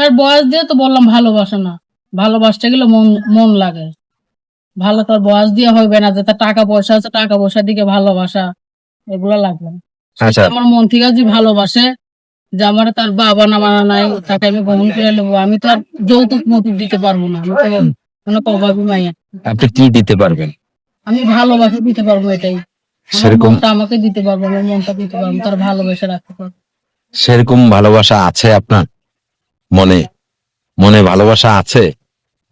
তার বয়স দিয়ে তো বললাম ভালোবাসা না। ভালোবাসতে গেলে মন মন লাগে। ভালো তার বয়স দিয়ে হবে না যে তার টাকা পয়সা আছে টাকা পয়সার দিকে ভালোবাসা এগুলো লাগবে আচ্ছা। আমার মন থেকে যে ভালোবাসে যে আমার তার বাবা না মানা নাই তাকে আমি গ্রহণ করে নেব আমি তো আর যৌতুক মতুক দিতে পারব না। আমি তো কোনো প্রভাবই মাইয়া আপনি কি দিতে পারবেন? আমি ভালোবাসা দিতে পারব এটাই। সেরকম আমাকে দিতে পারব আমার মনটা দিতে পারব তার ভালোবাসা রাখতে পারব। সেরকম ভালোবাসা আছে আপনার? মনে মনে ভালোবাসা আছে?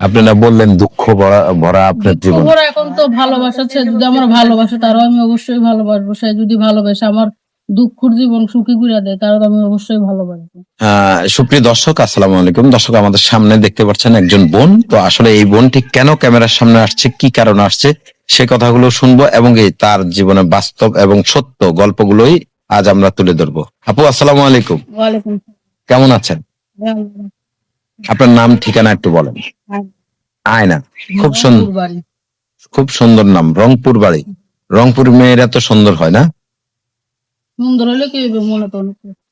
আপনারা বললেন দুঃখ ভরা ভরা আপনার জীবন। এখন তো ভালোবাসা আছে যদি আমার ভালোবাসে তারও আমি অবশ্যই ভালোবাসবো। সে যদি ভালোবাসে আমার দুঃখর জীবন সুখী করে দেয় তারও আমি অবশ্যই ভালোবাসবো। সুপ্রিয় দর্শক আসসালামু আলাইকুম। দর্শক আমাদের সামনে দেখতে পাচ্ছেন একজন বোন। তো আসলে এই বোনটি কেন ক্যামেরার সামনে আসছে কি কারণে আসছে সে কথাগুলো শুনব এবং এই তার জীবনে বাস্তব এবং সত্য গল্পগুলোই আজ আমরা তুলে ধরবো। আপু আসসালামু আলাইকুম। ওয়ালাইকুম কেমন আছেন? আপনার নাম ঠিকানা একটু বলেন। আয়না। খুব সুন্দর খুব সুন্দর নাম রংপুর বাড়ি। রংপুর মেয়েরা তো সুন্দর হয় না? সুন্দর হলে কি মনে অনেক কষ্ট।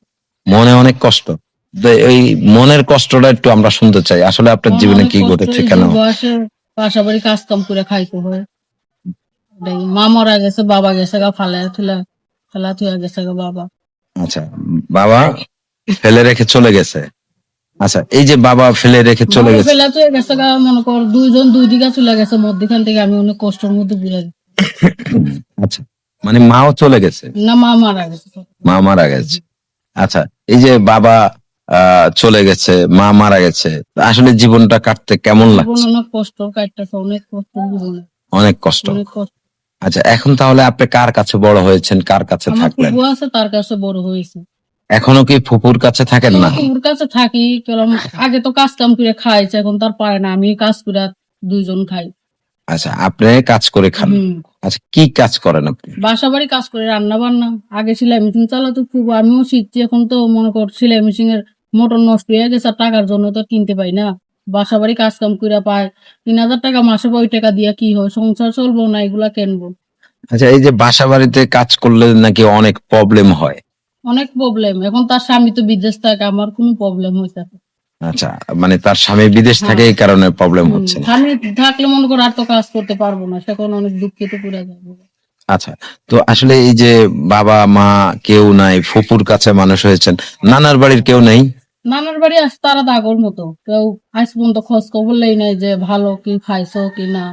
মনে অনেক কষ্ট। এই মনের কষ্টটা একটু আমরা শুনতে চাই। আসলে আপনার জীবনে কি ঘটেছে কেন? পাশাপাশি কাজ কাম করে খাইতে হয়। মা মারা গেছে বাবা গেছে গা ফালে থুলা ফেলা থুয়া গেছে গা বাবা। আচ্ছা বাবা ফেলে রেখে চলে গেছে। আচ্ছা এই যে বাবা ফেলে রেখে চলে গেছে। ফেলা থুয়া গেছে মনে কর দুইজন দুই দিকে চলে গেছে মধ্যখান থেকে আমি অনেক কষ্টের মধ্যে বুঝে আচ্ছা মানে মাও চলে গেছে? না মা মারা গেছে। মা মারা গেছে। আচ্ছা এই যে বাবা চলে গেছে মা মারা গেছে আসলে জীবনটা কাটতে কেমন লাগছে? অনেক কষ্ট কাটতেছে অনেক কষ্ট অনেক কষ্ট। অনেক কষ্ট। আচ্ছা এখন তাহলে আপনি কার কাছে বড় হয়েছেন? কার কাছে থাকলেন? আছে তার কাছে বড় হয়েছে। এখনও কি ফুপুর কাছে থাকেন না? ফুবুর কাছে থাকি কেরম আগে তো কাজ কাম করে খাইছে এখন তার পারে না আমি কাজ করে দুইজন খাই। আচ্ছা আপনি কাজ করে খান। আচ্ছা কি কাজ করেন আপনি? বাসা বাড়ি কাজ করে রান্না বান্না আগে সেলাই মেশিন চালাতো খুব আমিও শিখছি এখন তো মনে কর সেলাই মেশিন এর মোটর নষ্ট হয়ে গেছে টাকার জন্য তো কিনতে পাই না। বাসা বাড়ি কাজ কাম করে পায় তিন হাজার টাকা মাসে ওই টাকা দিয়ে কি হয় সংসার চলবো না এগুলা কিনবো। আচ্ছা এই যে বাসা বাড়িতে কাজ করলে নাকি অনেক প্রবলেম হয়। অনেক প্রবলেম এখন তার স্বামী তো বিদেশ থাকে আমার কোনো প্রবলেম না। আচ্ছা মানে তার স্বামী বিদেশ থাকে এই কারণে প্রবলেম হচ্ছে। স্বামী থাকলে মনে করো আর তো কাজ করতে পারব না সেখন অনেক দুঃখিত পুরা যাব। আচ্ছা তো আসলে এই যে বাবা মা কেউ নাই ফুপুর কাছে মানুষ হয়েছেন নানার বাড়ির কেউ নেই? নানার বাড়ি আসে তারা দাগর মতো কেউ আজ পর্যন্ত খোঁজ খবর লেই নাই যে ভালো কি খাইছো কি না।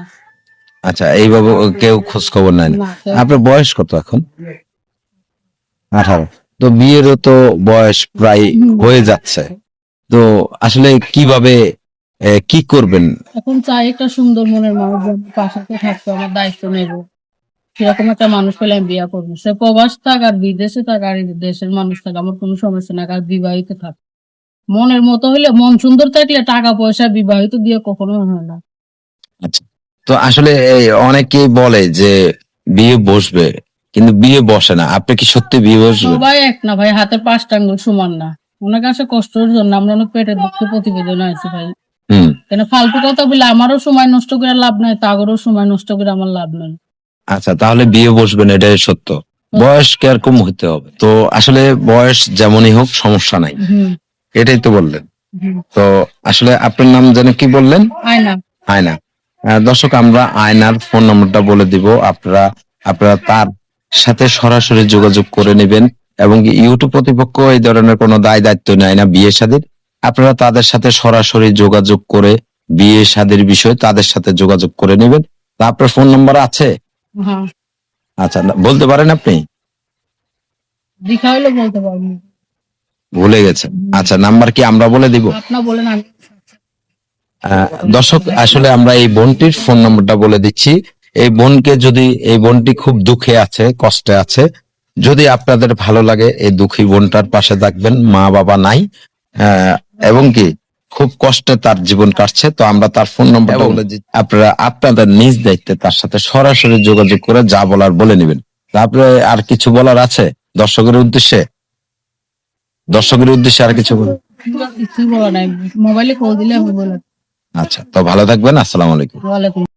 আচ্ছা এইভাবে কেউ খোঁজ খবর নেয় না। না আপনার বয়স কত এখন? আঠারো। তো বিয়েরও তো বয়স প্রায় হয়ে যাচ্ছে। তো আসলে কীভাবে কি করবেন? এখন চাই একটা সুন্দর মনের মানুষ পাশে থাকতো আমার দায়িত্ব নেব। সেরকম একটা মানুষ পেলে আমি বিয়ে করব। সে প্রবাস থাক আর বিদেশে থাক আর দেশের মানুষ থাক আমার কোনো সমস্যা না আর বিবাহিত থাক। মনের মতো হইলে মন সুন্দর থাকলে টাকা পয়সা বিবাহিত দিয়ে কখনো হয় না। আচ্ছা। তো আসলে অনেকেই বলে যে বিয়ে বসবে কিন্তু বিয়ে বসে না। আপনি কি সত্যি বিয়ে বসবেন সবাই এক না ভাই হাতের পাঁচটা আঙ্গুল সমান না। অনেক আসে কষ্টের জন্য আমরা অনেক পেটের দুঃখে প্রতিবেদন আছি ভাই। কেন ফালতু কথা বলে আমারও সময় নষ্ট করে লাভ নাই তাগরও সময় নষ্ট করে আমার লাভ নাই। আচ্ছা তাহলে বিয়ে বসবেন এটাই সত্য। বয়স কীরকম হতে হবে? তো আসলে বয়স যেমনই হোক সমস্যা নাই। এটাই তো বললেন। তো আসলে আপনার নাম যেন কি বললেন? আয়না। আয়না। দর্শক আমরা আয়নার ফোন নম্বরটা বলে দিব। আপনারা আপনারা তার সাথে সরাসরি যোগাযোগ করে নেবেন এবং ইউটিউব প্রতিপক্ষ এই ধরনের কোনো দায় দায়িত্ব নেয় না বিয়ে শাদীর আপনারা তাদের সাথে সরাসরি যোগাযোগ করে বিয়ে শাদীর বিষয়ে তাদের সাথে যোগাযোগ করে নেবেন। তা আপনার ফোন নম্বর আছে? হ্যাঁ। আচ্ছা বলতে পারেন আপনি? ভুলে গেছেন। আচ্ছা নাম্বার কি আমরা বলে দিব? দর্শক আসলে আমরা এই বোনটির ফোন নম্বরটা বলে দিচ্ছি। এই বোনকে যদি এই বোনটি খুব দুঃখে আছে কষ্টে আছে যদি আপনাদের ভালো লাগে এই দুঃখী বোনটার পাশে থাকবেন মা বাবা নাই এবং কি খুব কষ্টে তার জীবন কাটছে তো আমরা তার ফোন নম্বরটা বলে দিচ্ছি আপনারা আপনাদের নিজ দায়িত্বে তার সাথে সরাসরি যোগাযোগ করে যা বলার বলে নেবেন। তারপরে আর কিছু বলার আছে দর্শকের উদ্দেশ্যে? দর্শকের উদ্দেশ্যে আর কিছু বল কিছুই বলা নাই মোবাইলে কল দিলে আচ্ছা তো ভালো থাকবেন আসসালামু আলাইকুম।